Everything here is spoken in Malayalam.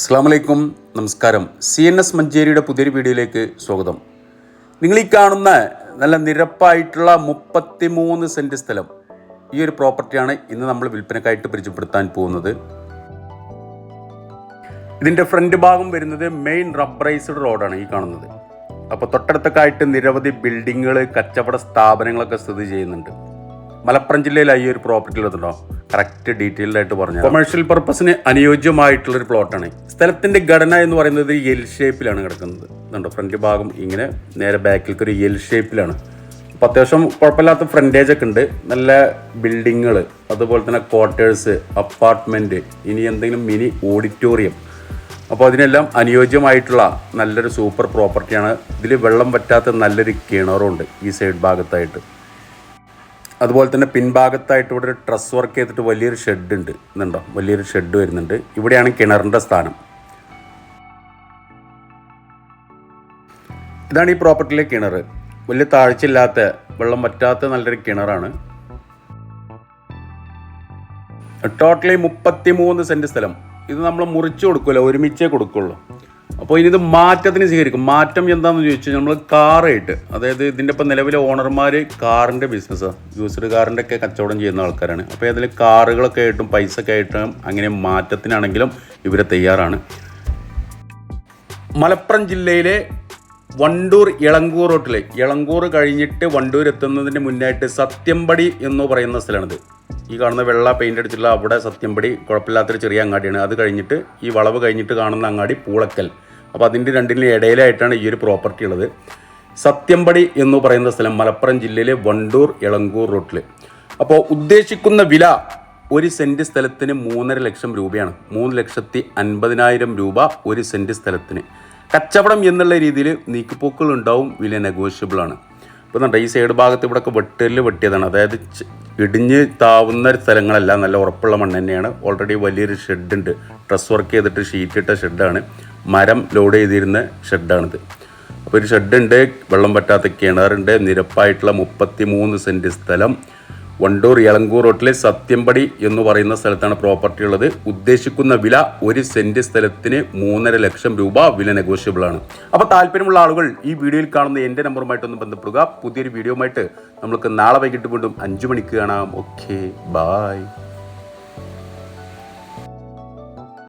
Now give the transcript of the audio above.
അസ്സാം വലൈക്കും നമസ്കാരം. സി എൻ എസ് മഞ്ചേരിയുടെ പുതിയൊരു വീഡിയോയിലേക്ക് സ്വാഗതം. നിങ്ങൾ ഈ കാണുന്ന നല്ല നിരപ്പായിട്ടുള്ള മുപ്പത്തി മൂന്ന് സെന്റ് സ്ഥലം ഈ ഒരു പ്രോപ്പർട്ടിയാണ് ഇന്ന് നമ്മൾ വിൽപ്പനക്കായിട്ട് പരിചയപ്പെടുത്താൻ പോകുന്നത്. ഇതിന്റെ ഫ്രണ്ട് ഭാഗം വരുന്നത് മെയിൻ റബ്ബറൈസ്ഡ് റോഡാണ് ഈ കാണുന്നത്. അപ്പോൾ തൊട്ടടുത്തൊക്കെ ആയിട്ട് നിരവധി ബിൽഡിങ്ങുകൾ കച്ചവട സ്ഥാപനങ്ങളൊക്കെ സ്ഥിതി ചെയ്യുന്നുണ്ട്. മലപ്പുറം ജില്ലയിൽ ഈ ഒരു പ്രോപ്പർട്ടി ഉള്ളതുണ്ടോ കറക്റ്റ് ഡീറ്റെയിൽഡ് ആയിട്ട് പറഞ്ഞു കൊമേഴ്ഷ്യൽ പർപ്പസിന് അനുയോജ്യമായിട്ടുള്ള ഒരു പ്ലോട്ടാണ് സ്ഥലത്തിന്റെ ഘടന എന്ന് പറയുന്നത് എൽ ഷേപ്പിലാണ് കിടക്കുന്നത്. ഇതുണ്ടോ? ഫ്രണ്ട് ഭാഗം ഇങ്ങനെ നേരെ ബാക്കിലേക്ക് ഒരു എൽ ഷേപ്പിലാണ് അപ്പോൾ അത്യാവശ്യം കുഴപ്പമില്ലാത്ത ഫ്രണ്ടേജ് ഒക്കെ ഉണ്ട്. നല്ല ബിൽഡിങ്ങുകൾ അതുപോലെ തന്നെ ക്വാർട്ടേഴ്സ് അപ്പാർട്ട്മെന്റ് ഇനി എന്തെങ്കിലും മിനി ഓഡിറ്റോറിയം അപ്പോൾ അതിനെല്ലാം അനുയോജ്യമായിട്ടുള്ള നല്ലൊരു സൂപ്പർ പ്രോപ്പർട്ടിയാണ് ഇതിൽ വെള്ളം പറ്റാത്ത നല്ലൊരു കിണറുണ്ട് ഈ സൈഡ് ഭാഗത്തായിട്ട്. അതുപോലെ തന്നെ പിൻഭാഗത്തായിട്ട് ഇവിടെ ഒരു ട്രസ് വർക്ക് ചെയ്തിട്ട് വലിയൊരു ഷെഡ് ഉണ്ട്. എന്നുണ്ടോ വലിയൊരു ഷെഡ് വരുന്നുണ്ട്. ഇവിടെയാണ് കിണറിന്റെ സ്ഥാനം. ഇതാണ് ഈ പ്രോപ്പർട്ടിയിലെ കിണർ. വലിയ താഴ്ചയില്ലാത്ത വെള്ളം പറ്റാത്ത നല്ലൊരു കിണറാണ്. ടോട്ടലി മുപ്പത്തി മൂന്ന് സെന്റ് സ്ഥലം. ഇത് നമ്മൾ മുറിച്ച് കൊടുക്കില്ല ഒരുമിച്ചേ കൊടുക്കുള്ളൂ. അപ്പോൾ ഇനി ഇത് മാറ്റത്തിന് സ്വീകരിക്കും. മാറ്റം എന്താണെന്ന് ചോദിച്ചാൽ നമ്മൾ കാറായിട്ട് അതായത് ഇതിന്റെ ഇപ്പം നിലവിലെ ഓണർമാർ കാറിന്റെ ബിസിനസ്സാണ് യൂസ്ഡ് കാറിന്റെ ഒക്കെ കച്ചവടം ചെയ്യുന്ന ആൾക്കാരാണ്. അപ്പോൾ അതിൽ കാറുകളൊക്കെ ആയിട്ടും പൈസ ഒക്കെ ആയിട്ടും അങ്ങനെ മാറ്റത്തിനാണെങ്കിലും ഇവർ തയ്യാറാണ്. മലപ്പുറം ജില്ലയിലെ വണ്ടൂർ ഇളങ്കൂർ റോട്ടിൽ ഇളങ്കൂർ കഴിഞ്ഞിട്ട് വണ്ടൂർ എത്തുന്നതിന് മുന്നായിട്ട് സത്യംപടി എന്ന് പറയുന്ന സ്ഥലമാണിത്. ഈ കാണുന്ന വെള്ള പെയിന്റ് അടിച്ചിട്ടുള്ള അവിടെ സത്യംപടി കുഴപ്പമില്ലാത്തൊരു ചെറിയ അങ്ങാടിയാണ്. അത് കഴിഞ്ഞിട്ട് ഈ വളവ് കഴിഞ്ഞിട്ട് കാണുന്ന അങ്ങാടി പൂളക്കൽ. അപ്പോൾ അതിന്റെ രണ്ടിന്റെ ഇടയിലായിട്ടാണ് ഈ ഒരു പ്രോപ്പർട്ടി ഉള്ളത്. സത്യംപടി എന്ന് പറയുന്ന സ്ഥലം മലപ്പുറം ജില്ലയിലെ വണ്ടൂർ ഇളങ്കൂർ റോട്ടിൽ. അപ്പോൾ ഉദ്ദേശിക്കുന്ന വില ഒരു സെന്റ് സ്ഥലത്തിന് മൂന്നര ലക്ഷം രൂപയാണ്. മൂന്ന് ലക്ഷത്തി അൻപതിനായിരം രൂപ ഒരു സെന്റ് സ്ഥലത്തിന്. കച്ചവടം എന്നുള്ള രീതിയിൽ നീക്കുപോക്കുകൾ ഉണ്ടാവും വില നെഗോഷ്യബിൾ ആണ്. ഇപ്പോൾ നമ്മുടെ ഈ സൈഡ് ഭാഗത്ത് ഇവിടെയൊക്കെ വെട്ടലിൽ വെട്ടിയതാണ്. അതായത് ഇടിഞ്ഞ് താവുന്ന സ്ഥലങ്ങളല്ല നല്ല ഉറപ്പുള്ള മണ്ണ് തന്നെയാണ്. ഓൾറെഡി വലിയൊരു ഷെഡ് ഉണ്ട്. ഡ്രസ് വർക്ക് ചെയ്തിട്ട് ഷീറ്റിട്ട ഷെഡാണ് മരം ലോഡ് ചെയ്തിരുന്ന ഷെഡാണിത് അപ്പോൾ ഒരു ഷെഡുണ്ട് വെള്ളം പറ്റാത്ത കിണറുണ്ട് നിരപ്പായിട്ടുള്ള മുപ്പത്തി മൂന്ന് സെന്റ് സ്ഥലം. വണ്ടൂർ ഇളങ്കൂർ റോട്ടിലെ സത്യംപടി എന്ന് പറയുന്ന സ്ഥലത്താണ് പ്രോപ്പർട്ടി ഉള്ളത്. ഉദ്ദേശിക്കുന്ന വില ഒരു സെന്റ് സ്ഥലത്തിന് മൂന്നര ലക്ഷം രൂപ വില നെഗോഷ്യബിൾ ആണ്. അപ്പോൾ താല്പര്യമുള്ള ആളുകൾ ഈ വീഡിയോയിൽ കാണുന്ന എന്റെ നമ്പറുമായിട്ടൊന്ന് ബന്ധപ്പെടുക. പുതിയൊരു വീഡിയോയുമായിട്ട് നമുക്ക് നാളെ വൈകിട്ട് വീണ്ടും അഞ്ചു മണിക്ക് കാണാം. Okay bye